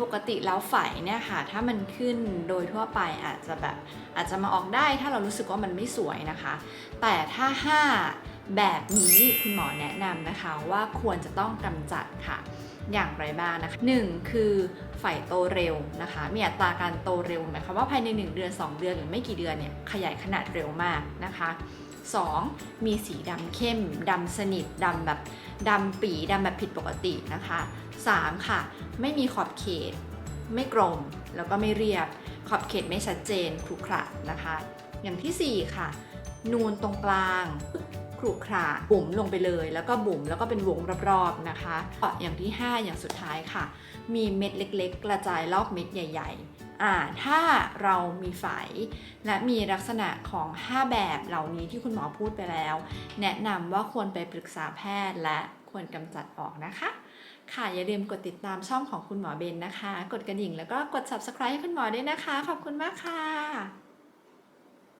ปกติแล้วไฝเนี่ยค่ะ ถ้ามันขึ้นโดยทั่วไปอาจจะแบบอาจจะมาออกได้ถ้าเรารู้สึกว่ามันไม่สวยนะคะ แต่ถ้า 5 แบบนี้คุณหมอแนะนำนะคะว่าควรจะต้องกำจัดค่ะ อย่างไรบ้างนะคะหนึ่งคือไฝโตเร็วนะคะ มีอัตราการโตเร็วหมายความว่าภายใน 1 เดือน 2 เดือนหรือไม่กี่เดือนเนี่ยขยายขนาดเร็วมากนะคะ 2. มีสีดำเข้มดำสนิทดำแบบดำปีดำแบบผิดปกตินะคะ 3. ค่ะ ไม่มีขอบเขต ไม่กลมแล้วก็ไม่เรียบ ขอบเขตไม่ชัดเจนครุขระนะคะ อย่างทีสี่4 ค่ะ นูนตรงกลาง ครุขระบุ๋มลงไปเลย แล้วก็บุ๋มแล้วก็เป็นวงรอบๆนะคะอย่างที่ 5 อย่างสุดท้ายค่ะ มีเม็ดเล็ก ๆ กระจายรอบเม็ดใหญ่ๆอ่าถ้าเรามีไฝและมีลักษณะของ 5 แบบเหล่านี้ที่คุณหมอพูดไปแล้ว แนะนำว่าควรไปปรึกษาแพทย์และควรกำจัดออกนะคะ ค่ะอย่าลืมกดติดตามช่องของคุณหมอเบนนะคะ กดกระดิ่งแล้วก็กด subscribe ให้คุณหมอด้วยนะคะ ขอบคุณมากค่ะ